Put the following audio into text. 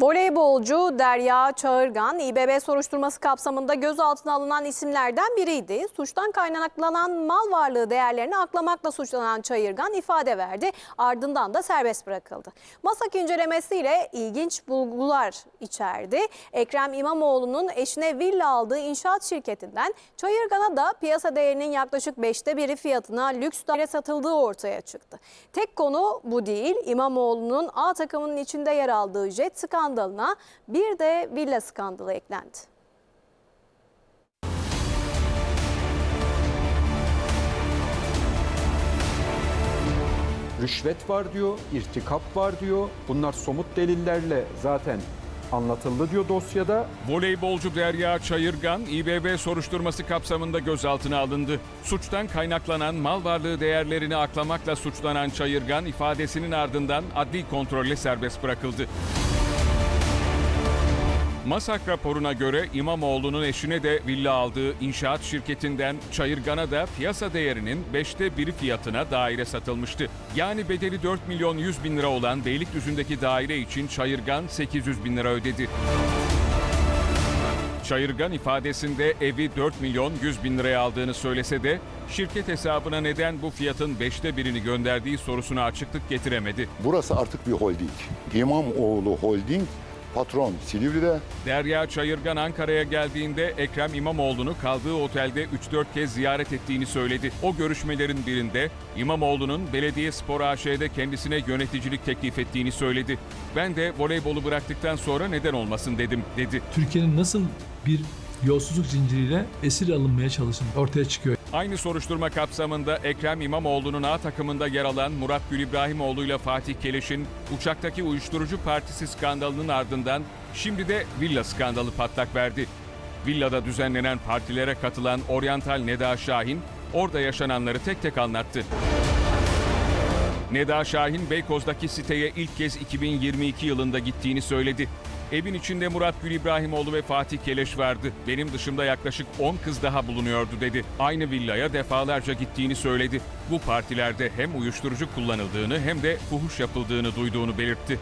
Voleybolcu Derya Çağırgan, İBB soruşturması kapsamında gözaltına alınan isimlerden biriydi. Suçtan kaynaklanan mal varlığı değerlerini aklamakla suçlanan Çayırgan ifade verdi. Ardından da serbest bırakıldı. Masak incelemesiyle ilginç bulgular içerdi. Ekrem İmamoğlu'nun eşine villa aldığı inşaat şirketinden Çayırgan'a da piyasa değerinin yaklaşık beşte biri fiyatına lüks daire satıldığı ortaya çıktı. Tek konu bu değil. İmamoğlu'nun A takımının içinde yer aldığı jet skandalına bir de villa skandalı eklendi. rüşvet var diyor, irtikap var diyor. Bunlar somut delillerle zaten anlatıldı diyor dosyada. Voleybolcu Derya Çayırgan, İBB soruşturması kapsamında gözaltına alındı. Suçtan kaynaklanan mal varlığı değerlerini aklamakla suçlanan Çayırgan ifadesinin ardından adli kontrolle serbest bırakıldı. Masak raporuna göre İmamoğlu'nun eşine de villa aldığı inşaat şirketinden Çayırgan'a piyasa değerinin beşte biri fiyatına daire satılmıştı. Yani bedeli 4 milyon 100 bin lira olan Beylikdüzü'ndeki daire için Çayırgan 800 bin lira ödedi. Çayırgan ifadesinde evi 4 milyon 100 bin liraya aldığını söylese de şirket hesabına neden bu fiyatın beşte birini gönderdiği sorusuna açıklık getiremedi. Burası artık bir holding. İmamoğlu Holding patron Silivri'de. Derya Çayırgan Ankara'ya geldiğinde Ekrem İmamoğlu'nu kaldığı otelde 3-4 kez ziyaret ettiğini söyledi. O görüşmelerin birinde İmamoğlu'nun Belediye Spor AŞ'de kendisine yöneticilik teklif ettiğini söyledi. Ben de voleybolu bıraktıktan sonra neden olmasın dedim dedi. Türkiye'nin nasıl bir yolsuzluk zinciriyle esir alınmaya çalışın ortaya çıkıyor. Aynı soruşturma kapsamında Ekrem İmamoğlu'nun A takımında yer alan Murat Gül İbrahimoğlu ile Fatih Keleş'in uçaktaki uyuşturucu partisi skandalının ardından şimdi de villa skandalı patlak verdi. Villada düzenlenen partilere katılan Oriental Neda Şahin orada yaşananları tek tek anlattı. Neda Şahin Beykoz'daki siteye ilk kez 2022 yılında gittiğini söyledi. Evin içinde Murat Gül İbrahimoğlu ve Fatih Keleş vardı. Benim dışımda yaklaşık 10 kız daha bulunuyordu dedi. Aynı villaya defalarca gittiğini söyledi. Bu partilerde hem uyuşturucu kullanıldığını hem de fuhuş yapıldığını duyduğunu belirtti.